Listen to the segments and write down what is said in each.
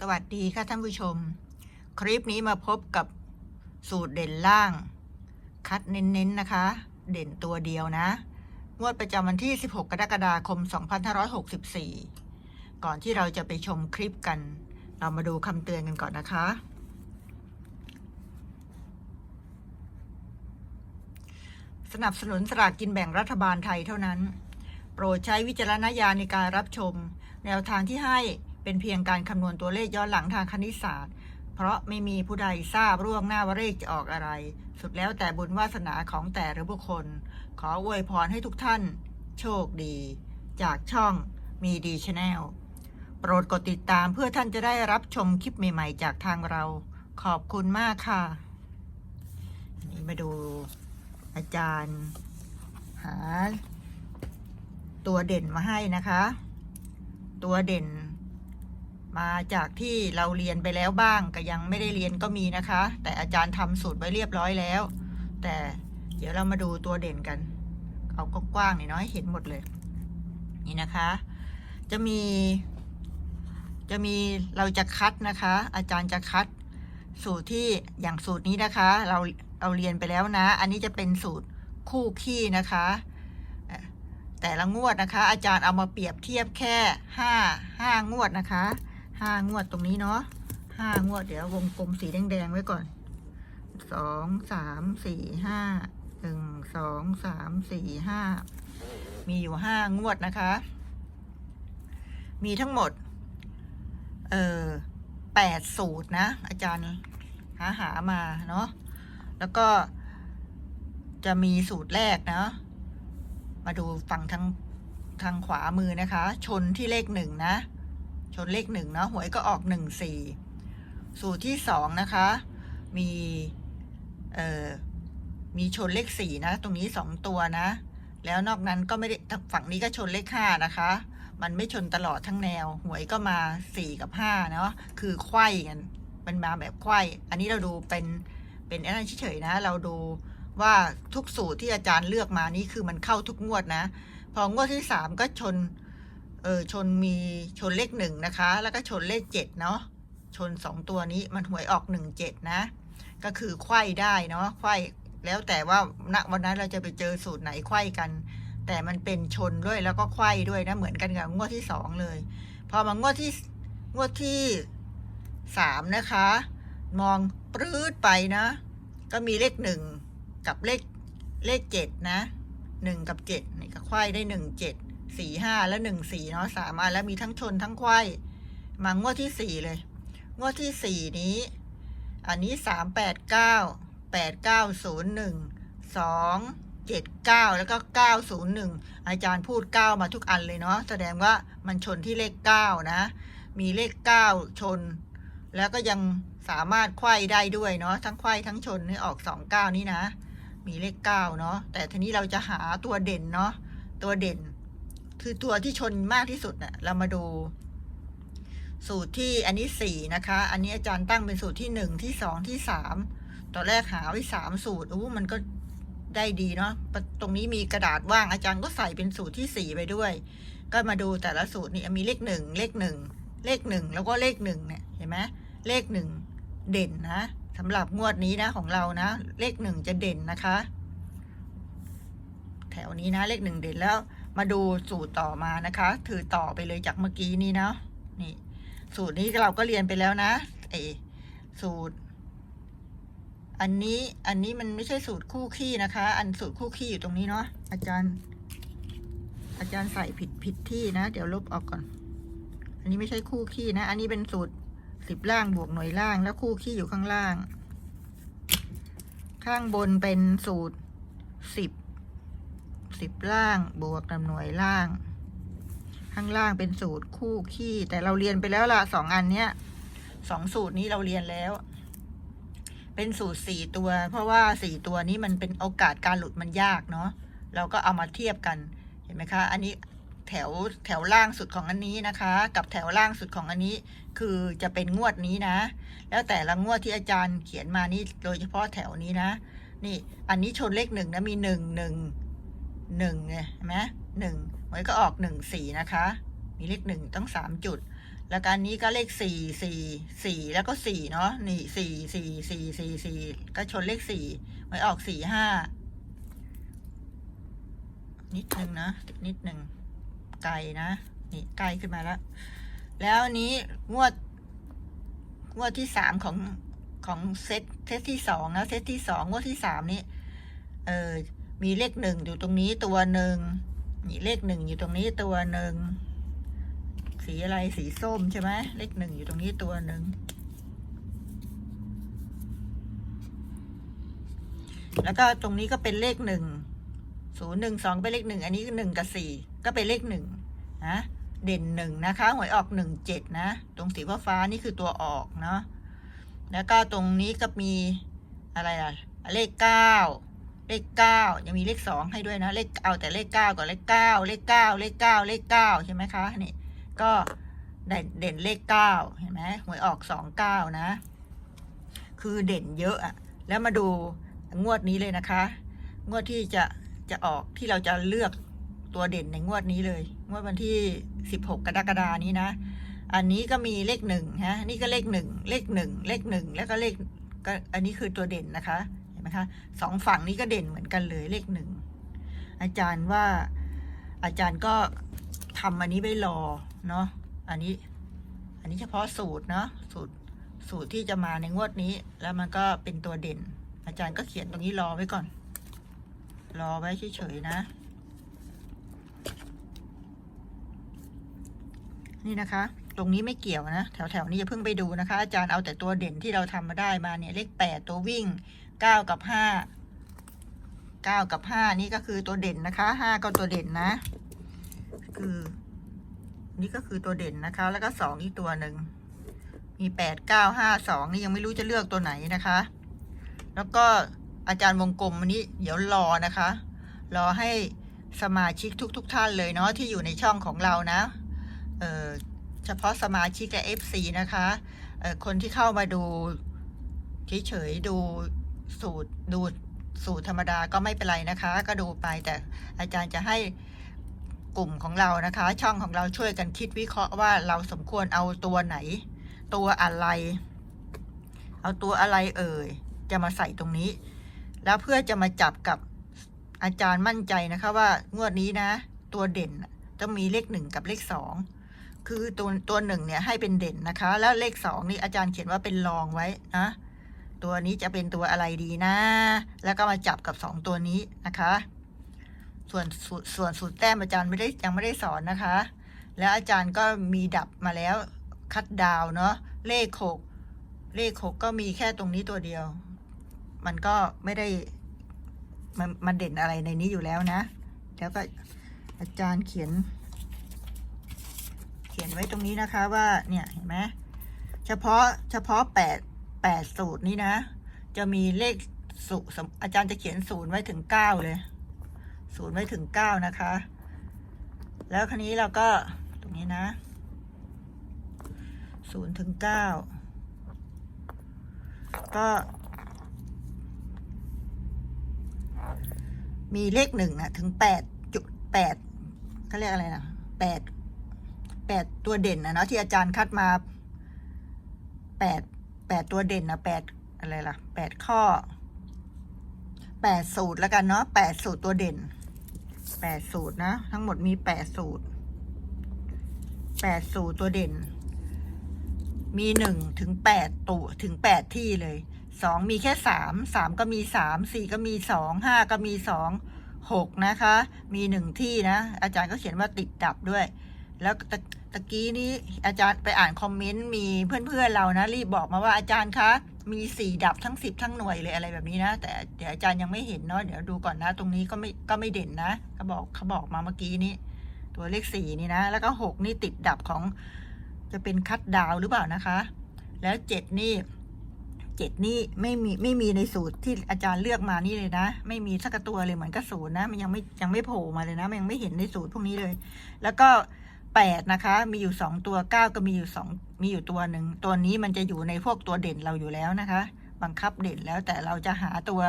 สวัสดีค่ะท่านผู้ชม คลิปนี้มาพบกับสูตรเด่นล่าง คัดเน้นๆนะคะ เด่นตัวเดียวนะ งวดประจำวันที่ 16 กรกฎาคม 2564 ก่อนที่เราจะไปชมคลิปกัน เรามาดูคำเตือนกันก่อนนะคะ สนับสนุนสลากกินแบ่งรัฐบาลไทยเท่านั้น โปรดใช้วิจารณญาณในการรับชม แนวทางที่ให้ เป็นเพียงการคำนวณตัวเลขย้อนหลังทางคณิตศาสตร์ เพราะไม่มีผู้ใดทราบร่วงหน้าว่าเลขจะออกอะไร สุดแล้วแต่บุญวาสนาของแต่ละบุคคล ขออวยพรให้ทุกท่าน โชคดี จากช่องมีดีชาแนลโปรดกดติดตามเพื่อท่านจะได้รับชมคลิปใหม่ๆ จากทางเรา ขอบคุณมากค่ะนนี้มาดูอาจารย์ หา ตัวเด่นมาให้นะคะ ตัวเด่น มาจากที่เราเรียนไปแล้วบ้างก็ยังไม่ได้เรียนก็มีนะคะ แต่อาจารย์ทำสูตรไว้เรียบร้อยแล้ว แต่เดี๋ยวเรามาดูตัวเด่นกัน เอากว้างๆหน่อยเนาะเห็นหมดเลย นี่นะคะ จะมี จะมีเราจะคัดนะคะ อาจารย์จะคัดสูตรที่อย่างสูตรนี้นะคะ เราเราเรียนไปแล้วนะ อันนี้จะเป็นสูตรคู่ขี้นะคะแต่ละงวดนะคะ อาจารย์เอามาเปรียบเทียบแค่ห้าห้างวดนะคะ ห้างวดตรงนี้เนาะห้างวดเดี๋ยววงกลมสีแดงๆไว้ก่อนสองสามสี่ห้าหนึ่งสองสามสี่ห้ามีอยู่ห้างวดนะคะ มีทั้งหมด เอ่อแปดสูตรนะ อาจารย์หาหามาเนาะแล้วก็จะมีสูตรแรกเนาะมาดูฝั่งทางทางขวามือนะคะ ชนที่เลขหนึ่งนะ ชนเลขหนึ่งนะหวยก็ออกหนึ่งสี่สูตรที่สองนะคะ มีเอ่อมีชนเลขสี่นะ ตรงนี้สองตัวนะ แล้วนอกนั้นก็ไม่ได้ฝั่งนี้ก็ชนเลขห้านะคะ มันไม่ชนตลอดทั้งแนว หวยก็มาสี่กับห้าเนาะคือไขว้กันมันมาแบบไขว้ อันนี้เราดูเป็นเป็นอะไรเฉยๆนะ เราดูว่าทุกสูตรที่อาจารย์เลือกมานี่คือมันเข้าทุกงวดนะ พองวดที่สามก็ชน เออชนมีชนเลขหนึ่งนะคะ แล้วก็ชนเลขเจ็ดเนาะชนสองตัวนี้มันหวยออกหนึ่งเจ็ดนะ ก็คือไขว้ได้เนาะไขว้แล้วแต่ว่าณวันนั้นเราจะไปเจอสูตรไหนไขว้กัน แต่มันเป็นชนด้วยแล้วก็ไขว้ด้วยนะเหมือนกันกับงวดที่สองเลย พอมางวดที่งวดที่สามนะคะ มองปรื้ดไปนะ ก็มีเลขหนึ่งกับเลขเลขเจ็ดนะหนึ่งกับเจ็ดนี่ก็ไขว้ได้หนึ่งเจ็ด สี่ห้าแล้วหนึ่งสี่เนาะสามอันแล้วมีทั้งชนทั้งไขว้มางวดที่สี่เลย งวดที่สี่นี้ อันนี้สามแปดเก้าแปดเก้าศูนย์หนึ่งสองเจ็ดเก้าแล้วก็เก้าศูนย์หนึ่งอาจารย์พูดเก้ามาทุกอันเลยเนาะแสดงว่ามันชนที่เลขเก้านะ มีเลขเก้าชน แล้วก็ยังสามารถไขว้ได้ด้วยเนาะทั้งไขว้ทั้งชนนี่ออกสองเก้านี่นะ มีเลขเก้าเนาะแต่ทีนี้เราจะหาตัวเด่นเนาะตัวเด่น คือตัวที่ชนมากที่สุดเนะ่ะ เรามาดู สูตรที่อันนี้สี่นะคะ อันนี้อาจารย์ตั้งเป็นสูตรที่หนึ่งที่สองที่สามตอนแรกหาไว้สามสูตรอู้มันก็ได้ดีเนาะตรงนี้มีกระดาษว่างอาจารย์ก็ใส่เป็นสูตรที่สี่ไปด้วย ก็มาดูแต่ละสูตรนี่มีเลขหนึ่งเลขหนึ่งเลขหนึ่งแล้วก็เลขหนึ่งเนี่ยเห็นไหมเลขหนึ่งเด่นนะสำหรับงวดนี้นะของเรานะ เลขหนึ่งจะเด่นนะคะ แถวนี้นะเลขหนึ่งเด่นแล้ว มาดูสูตรต่อมานะคะ ถือต่อไปเลยจากเมื่อกี้นี้เนาะนี่ สูตรนี้เราก็เรียนไปแล้วนะไอสูตร อันนี้อันนี้มันไม่ใช่สูตรคู่ขี้นะคะ อันสูตรคู่ขี้อยู่ตรงนี้เนาะอาจารย์ อาจารย์ใส่ผิดผิดที่นะ เดี๋ยวลบออกก่อน อันนี้ไม่ใช่คู่ขี้นะ อันนี้เป็นสูตรสิบล่างบวกหน่วยล่าง แล้วคู่ขี้อยู่ข้างล่าง ข้างบนเป็นสูตรสิบ สิบล่างบวกกับหน่วยล่าง ข้างล่างเป็นสูตรคู่ขี้ แต่เราเรียนไปแล้วละสองอันเนี้ยสองสูตรนี้เราเรียนแล้ว เป็นสูตรสี่ตัว เพราะว่าสี่ตัวนี้มันเป็นโอกาสการหลุดมันยากเนาะเราก็เอามาเทียบกันเห็นไหมคะ อันนี้แถวแถวล่างสุดของอันนี้นะคะ กับแถวล่างสุดของอันนี้ คือจะเป็นงวดนี้นะ แล้วแต่ละงวดที่อาจารย์เขียนมานี่โดยเฉพาะแถวนี้นะ นี่อันนี้ชนเลขหนึ่งนะมีหนึ่งหนึ่ง หนึ่งไงเห็นไหมหนึ่งไว้ก็ออกหนึ่งสี่นะคะ มีเลขหนึ่งต้องสามจุด แล้วการนี้ก็เลขสี่สี่สี่แล้วก็สี่เนาะนี่สี่สี่สี่สี่สี่ก็ชนเลขสี่หวยออกสี่ห้านิดนึงนะนิดนึงไกลนะนี่ไกลขึ้นมาแล้ว แล้วนนี้งวดงวดที่สามของของเซตเซตที่สองนะเซตที่สองงวดที่สามนี้เออ มีเลขหนึ่งอยู่ตรงนี้ตัวหนึ่งมีเลขหนึ่งอยู่ตรงนี้ตัวหนึ่งสีอะไรสีส้มใช่ไหมเลขหนึ่งอยู่ตรงนี้ตัวหนึ่งแล้วก็ตรงนี้ก็เป็นเลขหนึ่งศูนย์หนึ่งสองเป็นเลขหนึ่งอันนี้หนึ่งกับสี่ก็เป็นเลขหนึ่งนะเด่นหนึ่งนะคะหวยออกหนึ่งเจ็ดนะ ตรงสีฟ้าฟ้านี่คือตัวออกเนาะแล้วก็ตรงนี้ก็มีอะไรล่ะ เลขเก้า เลขเก้ายังมีเลขสองให้ด้วยนะ เลขเอาแต่เลขเก้าก่อนเลขเก้าเลขเก้าเลขเก้าเลขเก้าใช่ไหมคะนี่ก็เด่นเลขเก้าเห็นไหมหวยออกสองเก้านะ คือเด่นเยอะอะแล้วมาดูงวดนี้เลยนะคะ งวดที่จะจะออกที่เราจะเลือกตัวเด่นในงวดนี้เลย งวดวันที่สิบหกกรกฎานี้นะ อันนี้ก็มีเลขหนึ่งฮะนี่ก็เลขหนึ่งเลขหนึ่งเลขหนึ่งแล้วก็เลขก็อันนี้คือตัวเด่นนะคะ ไหมคะสองฝั่งนี้ก็เด่นเหมือนกันเลยเลขหนึ่งอาจารย์ว่าอาจารย์ก็ทำอันนี้ไว้รอเนาะอันนี้ อันนี้เฉพาะสูตรเนาะสูตรสูตรที่จะมาในงวดนี้ แล้วมันก็เป็นตัวเด่น อาจารย์ก็เขียนตรงนี้รอไว้ก่อน รอไว้เฉยๆนะ นี่นะคะ ตรงนี้ไม่เกี่ยวนะ แถวๆนี้อย่าเพิ่งไปดูนะคะ อาจารย์เอาแต่ตัวเด่นที่เราทำมาได้มาเนี่ยเลขแปดตัววิ่ง เก้ากับห้าเก้ากับห้านี่ก็คือตัวเด่นนะคะห้าก็ตัวเด่นนะ คือ นี่ก็คือตัวเด่นนะคะ แล้วก็สองอีกตัวหนึ่งมีแปดเก้าห้าสองนี่ยังไม่รู้จะเลือกตัวไหนนะคะ แล้วก็อาจารย์วงกลมวันนี้เดี๋ยวรอนะคะ รอให้สมาชิกทุกๆทท่านเลยเนาะที่อยู่ในช่องของเรานะ เออเฉพาะสมาชิกและ FC นะคะ คนที่เข้ามาดูเฉยๆดู สูตรดูสูตรธรรมดาก็ไม่เป็นไรนะคะ ก็ดูไปแต่อาจารย์จะให้กลุ่มของเรานะคะ ช่องของเราช่วยกันคิดวิเคราะห์ว่าเราสมควรเอาตัวไหน ตัวอะไร เอาตัวอะไรเอ่ย จะมาใส่ตรงนี้ แล้วเพื่อจะมาจับกับอาจารย์มั่นใจนะคะว่างวดนี้นะ ตัวเด่นน่ะต้องมีเลขหนึ่งกับเลขสองคือตัวตัวหนึ่งเนี่ยให้เป็นเด่นนะคะ แล้วเลขสองนี่อาจารย์เขียนว่าเป็นรองไว้นะ ตัวนี้จะเป็นตัวอะไรดีนะ แล้วก็มาจับกับสองตัวนี้นะคะส่วนส่วนส่วนสูตรแต้มอาจารย์ไม่ได้ยังไม่ได้สอนนะคะ แล้วอาจารย์ก็มีดับมาแล้วคัดดาวเนาะเลขหกเลขหกก็มีแค่ตรงนี้ตัวเดียว มันก็ไม่ได้มันมันเด่นอะไรในนี้อยู่แล้วนะ แล้วก็อาจารย์เขียน เขียนไว้ตรงนี้นะคะว่าเนี่ยเห็นไหมเฉพาะเฉพาะแปด แปดสูตรนี้นะ จะมีเลขสูตรอาจารย์จะเขียนศูนย์ไว้ถึงเก้าเลยศูนย์ไว้ถึงเก้านะคะ แล้วคันนี้เราก็ตรงนี้นะศูนย์ถึงเก้าก็มีเลขหนึ่งนะถึงแปดจุดแปดเขาเรียกอะไรนะแปดแปดตัวเด่นนะเนาะที่อาจารย์คัดมาแปด แปดตัวเด่นนะแปดอะไรล่ะแปดข้อแปดสูตรแล้วกันเนาะแปดสูตรตัวเด่นแปดสูตรนะ ทั้งหมดมีแปดสูตรแปดสูตรตัวเด่น มีหนึ่งถึงแปดตัวถึงแปดที่เลยสองมีแค่สามสามก็มีสามสี่ก็มีสองห้าก็มีสองหกนะคะ มีหนึ่งที่นะ อาจารย์ก็เขียนว่าติดดับด้วย แล้ว ตะกี้นี้อาจารย์ไปอ่านคอมเมนต์มีเพื่อนๆเรานะรีบบอกมาว่าอาจารย์คะมีสี่ดับทั้งสิบทั้งหน่วยเลยอะไรแบบนี้นะ แต่เดี๋ยวอาจารย์ยังไม่เห็นเนาะเดี๋ยวดูก่อนนะ ตรงนี้ก็ไม่ก็ไม่เด่นนะเขาบอกเขาบอกมาเมื่อกี้นี้ ตัวเลขสี่นี่นะ แล้วก็หกนี่ติดดับของ จะเป็นคัดดาวหรือเปล่านะคะ แล้วเจ็ดนี่เจ็ดนี่ไม่มีไม่มีในสูตรที่อาจารย์เลือกมานี่เลยนะ ไม่มีสักตัวเลยเหมือนกับศูนนะ มันยังไม่ยังไม่โผล่มาเลยนะ มันยังไม่เห็นในสูตรพวกนี้เลย แล้วก็ แปดนะคะ มีอยู่สองตัวเก้าก็มีอยู่สองมีอยู่ตัวหนึ่ง ตัวนี้มันจะอยู่ในพวกตัวเด่นเราอยู่แล้วนะคะ บังคับเด่นแล้วแต่เราจะหาตัว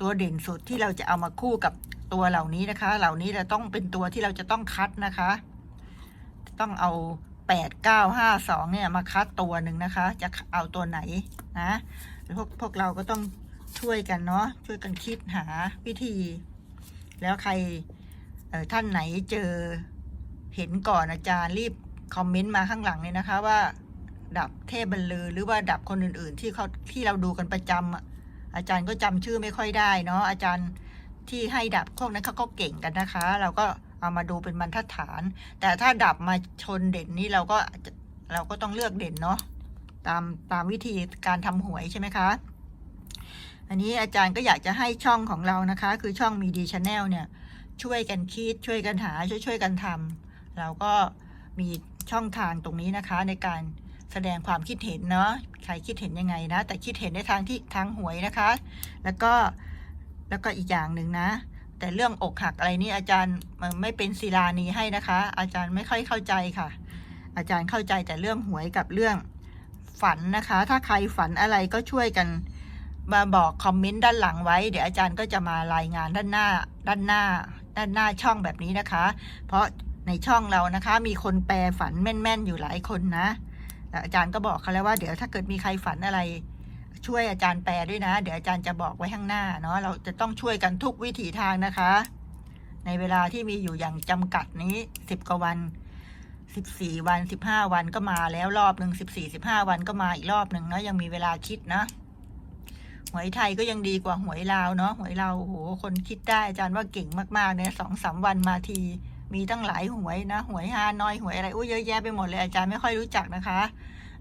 ตัวเด่นสุดที่เราจะเอามาคู่กับตัวเหล่านี้นะคะ เหล่านี้เราต้องเป็นตัวที่เราจะต้องคัดนะคะ ต้องเอาแปดเก้าห้าสองเนี่ยมาคัดตัวหนึ่งนะคะ จะเอาตัวไหนนะพวกพวกเราก็ต้องช่วยกันเนาะ ช่วยกันคิดหาวิธี แล้วใครท่านไหนเจอ เห็นก่อนอาจารย์รีบคอมเมนต์มาข้างหลังเลยนะคะว่า ดับเทพบรรลือหรือว่าดับคนอื่น ๆ ที่เขาที่เราดูกันประจำอะอาจารย์ก็จำชื่อไม่ค่อยได้เนาะอาจารย์ที่ให้ดับพวกนั้นเขาก็เก่งกันนะคะ เราก็เอามาดูเป็นบรรทัดฐาน แต่ถ้าดับมาชนเด่นนี้เราก็เราก็ต้องเลือกเด่นเนาะตามตามวิธีการทำหวยใช่ไหมคะ อันนี้อาจารย์ก็อยากจะให้ช่องของเรานะคะ คือช่องมีดีชาแนลเนี่ยช่วยกันคิดช่วยกันหาช่วยช่วยกันทำ เราก็มีช่องทางตรงนี้นะคะ ในการแสดงความคิดเห็นเนาะใครคิดเห็นยังไงนะ แต่คิดเห็นในทางที่ทางหวยนะคะ แล้วก็แล้วก็อีกอย่างหนึ่งนะ แต่เรื่องอกหักอะไรนี่อาจารย์ไม่เป็นศิลานีให้นะคะ อาจารย์ไม่ค่อยเข้าใจค่ะ อาจารย์เข้าใจแต่เรื่องหวยกับเรื่องฝันนะคะ ถ้าใครฝันอะไรก็ช่วยกันมาบอกคอมเมนต์ด้านหลังไว้ เดี๋ยวอาจารย์ก็จะมารายงานด้านหน้าด้านหน้า ด้านหน้าช่องแบบนี้นะคะ เพราะ ในช่องเรานะคะ มีคนแปลฝันแม่นๆอยู่หลายคนนะอาจารย์ก็บอกเขาแล้วว่าเดี๋ยวถ้าเกิดมีใครฝันอะไร ช่วยอาจารย์แปลด้วยนะ เดี๋ยวอาจารย์จะบอกไว้ข้างหน้าเนาะเราจะต้องช่วยกันทุกวิถีทางนะคะ ในเวลาที่มีอยู่อย่างจำกัดนี้สิบกว่าวันสิบสี่วันสิบห้าวันก็มาแล้วรอบหนึ่งสิบสี่สิบห้าวันก็มาอีกรอบหนึ่งเนาะยังมีเวลาคิดนะหวยไทยก็ยังดีกว่าหวยลาวเนาะหวยลาวโอ้โหคนคิดได้อาจารย์ว่าเก่งมากๆเนี่ยสองสามวันมาที มีตั้งหลายหวยนะ หวยฮานอยหวยอะไรอุ้เยอะแยะไปหมดเลยอาจารย์ไม่ค่อยรู้จักนะคะ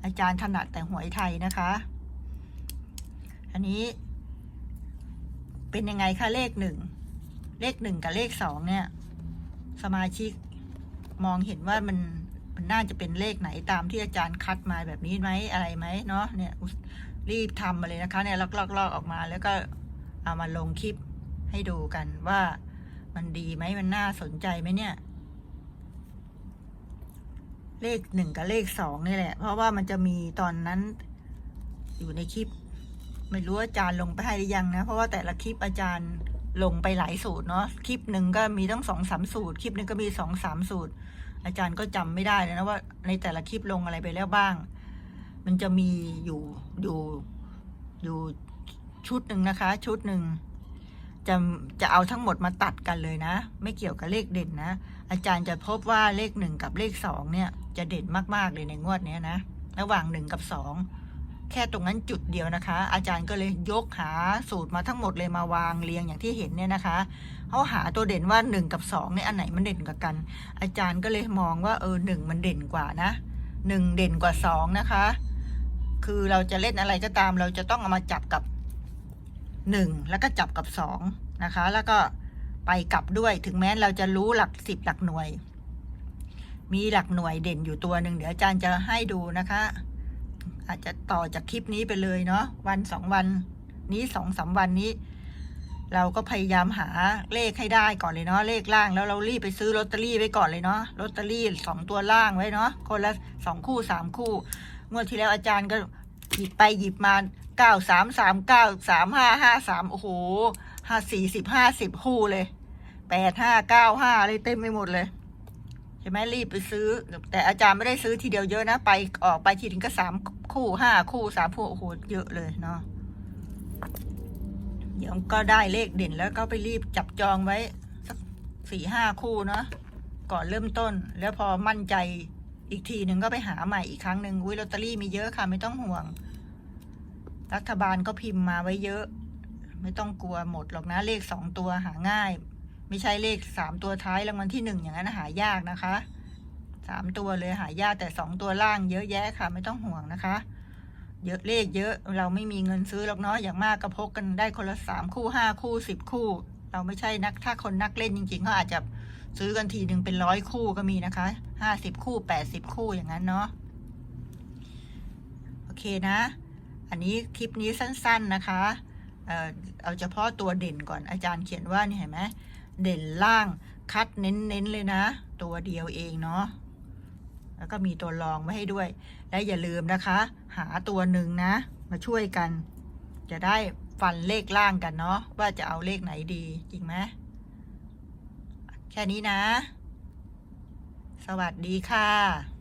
อาจารย์ถนัดแต่หวยไทยนะคะ อันนี้ เป็นยังไงคะเลขหนึ่งเลขหนึ่งกับเลขสองเนี่ย สมาชิกมองเห็นว่ามันมันน่าจะเป็นเลขไหนตามที่อาจารย์คัดมาแบบนี้ไหมอะไรไหมเนาะเนี่ยรีบทำมาเลยนะคะ เนี่ยลอกๆออกมาแล้วก็เอามาลงคลิปให้ดูกันว่า มันดีไหมมันน่าสนใจไหมเนี่ย เลขหนึ่งกับเลขสองนี่แหละ เพราะว่ามันจะมีตอนนั้น อยู่ในคลิป ไม่รู้อาจารย์ลงไปให้หรือยังนะ เพราะว่าแต่ละคลิปอาจารย์ลงไปหลายสูตรเนาะคลิปหนึ่งก็มีตั้งสองสามสูตร คลิปหนึ่งก็มีสองสามสูตร อาจารย์ก็จำไม่ได้เลยนะว่า ในแต่ละคลิปลงอะไรไปแล้วบ้าง มันจะมีอยู่อยู่อยู่ชุดหนึ่งนะคะ ชุดหนึ่ง จะจะเอาทั้งหมดมาตัดกันเลยนะ ไม่เกี่ยวกับเลขเด่นนะ อาจารย์จะพบว่าเลขหนึ่งกับเลขสองเนี่ย จะเด่นมากๆเลยในงวดนี้นะ ระหว่างหนึ่งกับสองแค่ตรงนั้นจุดเดียวนะคะ อาจารย์ก็เลยยกหาสูตรมาทั้งหมดเลยมาวางเรียงอย่างที่เห็นเนี่ยนะคะเขาหาตัวเด่นว่าหนึ่งกับสองเนี่ยอันไหนมันเด่นกว่ากัน อาจารย์ก็เลยมองว่าเออหนึ่งมันเด่นกว่านะหนึ่งเด่นกว่าสองนะคะ คือเราจะเล่นอะไรก็ตามเราจะต้องเอามาจับกับ หนึ่งแล้วก็จับกับสองนะคะ แล้วก็ไปกลับด้วยถึงแม้เราจะรู้หลักสิบหลักหน่วย มีหลักหน่วยเด่นอยู่ตัวหนึ่งเดี๋ยวอาจารย์จะให้ดูนะคะ อาจจะต่อจากคลิปนี้ไปเลยเนาะวันสองวันนี้สองสามวันนี้ เราก็พยายามหาเลขให้ได้ก่อนเลยเนาะเลขล่างแล้วเรารีบไปซื้อลอตเตอรี่ไว้ก่อนเลยเนาะลอตเตอรี่สองตัวล่างไว้เนาะคนละสองคู่สามคู่งวดที่แล้วอาจารย์ก็ หยิบไปหยิบมาเก้าสามสามเก้าสามห้าห้าสามโอ้โหห้าสี่สิบห้าสิบคู่เลยแปดห้าเก้าห้าอะไรเต็มไปหมดเลยใช่ไหมรีบไปซื้อ แต่อาจารย์ไม่ได้ซื้อทีเดียวเยอะนะ ไปออกไปทีถึงก็สามคู่ห้าคู่สามคู่โอ้โหเยอะเลยเนาะเดี๋ยวก็ได้เลขเด่นแล้วก็ไปรีบจับจองไว้ สักสี่ห้าคู่เนาะก่อนเริ่มต้น แล้วพอมั่นใจ อีกทีหนึ่งก็ไปหาใหม่อีกครั้งหนึ่งอุ้ยลอตเตอรี่มีเยอะค่ะไม่ต้องห่วง รัฐบาลก็พิมพ์มาไว้เยอะ ไม่ต้องกลัวหมดหรอกนะเลขสองตัวหาง่าย ไม่ใช่เลขสามตัวท้ายรางวัลที่หนึ่งอย่างนั้นหายากนะคะสามตัวเลยหายากแต่สองตัวล่างเยอะแยะค่ะ ไม่ต้องห่วงนะคะ เยอะเลขเยอะเราไม่มีเงินซื้อหรอกเนาะอย่างมากก็พกกันได้คนละสามคู่ห้าคู่สิบคู่ เราไม่ใช่นักถ้าคนนักเล่นจริงๆเขาอาจจะ ซื้อกันทีหนึ่งเป็นร้อยคู่ก็มีนะคะห้าสิบคู่แปดสิบคู่อย่างนั้นเนาะโอเคนะ อันนี้คลิปนี้สั้น ๆนะคะเออเอาเฉพาะตัวเด่นก่อนอาจารย์เขียนว่านี่เห็นไหมเด่นล่างคัดเน้นๆเลยนะ ตัวเดียวเองเนาะแล้วก็มีตัวรองไว้ให้ด้วย และอย่าลืมนะคะ หาตัวหนึ่งนะ มาช่วยกัน จะได้ฟันเลขล่างกันเนาะว่าจะเอาเลขไหนดีจริงไหม แค่นี้นะ สวัสดีค่ะ